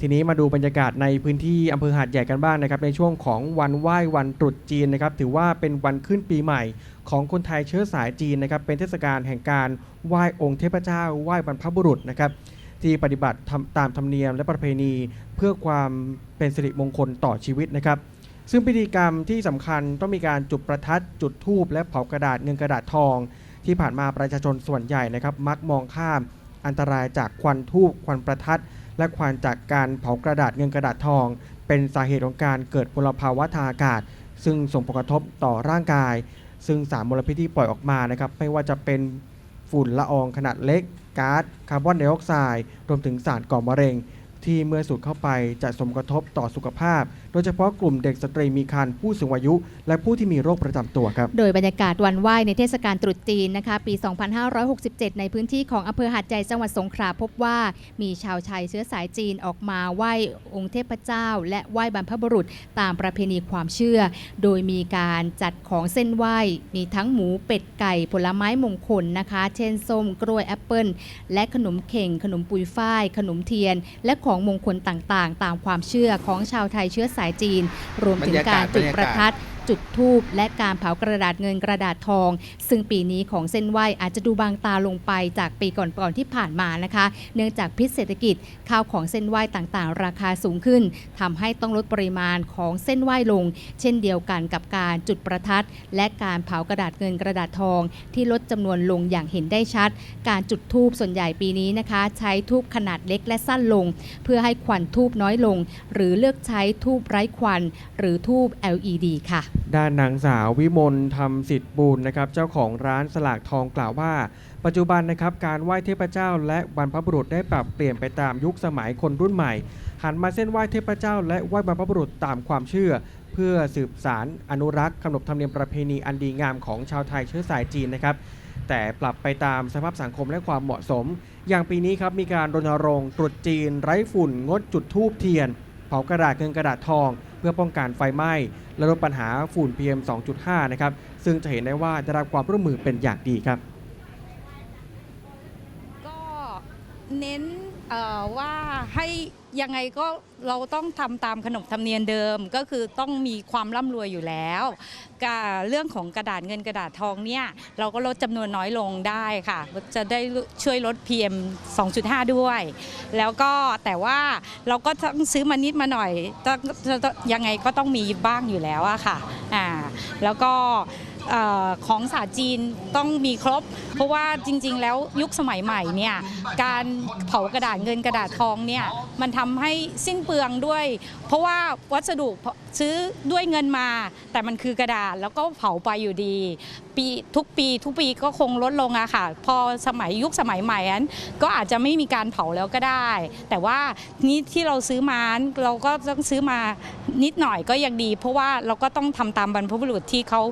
ทีนี้มาดูบรรยากาศในพื้นที่อำเภอหาดใหญ่กันบ้างนะครับในช่วงของวันไหว้วันตรุษจีนนะครับถือว่าเป็นวันขึ้นปีใหม่ ของคนไทยเชื้อสายจีนนะครับเป็นเทศกาลแห่งการไหว้องค์เทพเจ้าไหว้บรรพบุรุษนะครับที่ปฏิบัติทำตามธรรมเนียมและประเพณีเพื่อความเป็นสิริมงคลต่อชีวิตนะครับซึ่งพิธีกรรมที่สำคัญต้องมีการจุดประทัดจุดธูปและเผากระดาษเงินกระดาษทอง ที่ผ่านมาประชาชนส่วนใหญ่นะครับมักมองข้ามอันตรายจากควันทูบควันประทัด และควันจากการเผากระดาษเงินกระดาษทอง เป็นสาเหตุของการเกิดมลภาวะทางอากาศ ซึ่งส่งผลกระทบต่อร่างกาย ซึ่งสารมลพิษที่ปล่อยออกมานะครับไม่ว่าจะเป็นฝุ่นละอองขนาดเล็กก๊าซคาร์บอนไดออกไซด์รวมถึงสารก่อมะเร็ง ที่เมื่อสูดเข้าไปจะส่งกระทบต่อสุขภาพ โดยเฉพาะกลุ่มเด็กสตรีมีครรภ์ผู้สูงอายุ และผู้ที่มีโรคประจำตัวครับ โดยบรรยากาศวันไหว้ในเทศกาลตรุษจีนนะคะ ปี 2567 ในพื้นที่ของอำเภอหาดใหญ่จังหวัดสงขลาพบว่า มีชาวไทยเชื้อสายจีนออกมาไหว้องค์เทพเจ้า และไหว้บรรพบุรุษตามประเพณีความเชื่อ โดยมีการจัดของเส้นไหว้มีทั้งหมูเป็ดไก่ผลไม้มงคลนะคะ เช่นส้มกล้วยแอปเปิลและขนมเข่งขนมปุยฝ้าย ขนมเทียน และของมงคลต่างๆ ตามความเชื่อของชาวไทยเชื้อสายจีน รวมถึงการจุดประทัด จุดทูบและการเผากระดาษเงินกระดาษทอง ซึ่งปีนี้ของเส้นไหวอาจจะดูบางตาลงไปจากปีก่อนๆที่ผ่านมานะคะ เนื่องจากพิษเศรษฐกิจข้าวของเส้นไหวต่างๆ ราคาสูงขึ้นทำให้ต้องลดปริมาณของเส้นไหวลง เช่นเดียวกันกับการจุดประทัด และการเผากระดาษเงินกระดาษทอง ที่ลดจำนวนลงอย่างเห็นได้ชัด การจุดทูบส่วนใหญ่ปีนี้นะคะ ใช้ทูบขนาดเล็กและสั้นลง เพื่อให้ควันทูบน้อยลง หรือเลือกใช้ทูบไร้ควัน หรือทูบ LED ค่ะ ด้านนางสาววิมลธรรมสิทธิ์บูรณ์นะครับเจ้าของร้านสลากทองกล่าวว่า ปัจจุบันนะครับการไหว้เทพเจ้า และบรรพบุรุษได้ปรับเปลี่ยนไปตามยุคสมัยคนรุ่นใหม่ หันมาเส้นไหว้เทพเจ้า และไหว้บรรพบุรุษตามความเชื่อ เพื่อสืบสารอนุรักษ์ขนบธรรมเนียมประเพณีอันดีงามของชาวไทยเชื้อสายจีนนะครับแต่ปรับไปตามสภาพสังคมและความเหมาะสม อย่างปีนี้ครับมีการรณรงค์ตรุษจีนไร้ฝุ่น งดจุดธูปเทียน เผากระดาษเงินกระดาษทอง เพื่อป้องกันไฟไหม้และลดปัญหาฝุ่น PM 2.5 นะครับซึ่งจะเห็นได้ว่าได้รับความร่วมมือเป็นอย่างดีครับ ก็ เน้นว่าให้ยังไงก็เราต้องทำตามขนบธรรมเนียมเดิมก็คือต้องมีความร่ำรวยอยู่แล้วกับเรื่องของกระดาษเงินกระดาษทองเนี่ยเราก็ลดจำนวนน้อยลงได้ค่ะ จะได้ช่วยลด PM 2.5 ด้วย แล้วก็แต่ว่าเราก็ต้องซื้อมานิดมาหน่อยยังไงก็ต้องมีบ้างอยู่แล้วอะค่ะอ่าแล้วก็ ออของศาสตร์จีนต้องมีครบ เพราะว่าจริง ๆ แล้วยุคสมัยใหม่เนี่ยการเผากระดาษเงินกระดาษทองเนี่ยมันทำให้สิ้นเปลืองด้วย เพราะว่าวัสดุซื้อด้วยเงินมา แต่มันคือกระดาษแล้วก็เผาไปอยู่ดี ปีทุกปีทุกปีก็คงลดลงอะค่ะ พอสมัยยุคสมัยใหม่นั้นก็อาจจะไม่มีการเผาแล้วก็ได้ แต่ว่านี่ที่เราซื้อมาเราก็ต้องซื้อมานิดหน่อยก็ยังดี เพราะว่าเราก็ต้องทำตามบรรพบุรุษที่เขา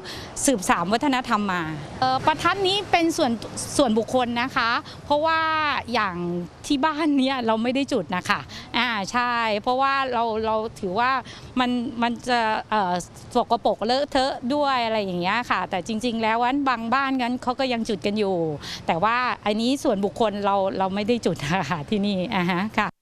สืบสามวัฒนธรรมมาประทัดนี้เป็นส่วนส่วนบุคคลนะคะ เพราะว่าอย่างที่บ้านเนี่ยเราไม่ได้จุดนะคะอ่าใช่ เพราะว่าเราเราถือว่ามันมันจะเอ่อสกปรกเลอะเทอะด้วยอะไรอย่างเงี้ยค่ะ แต่จริง ๆ แล้ววันบางบ้านกันเขาก็ยังจุดกันอยู่ แต่ว่าอันนี้ส่วนบุคคลเราเราไม่ได้จุดค่ะที่นี่อ่าฮะค่ะ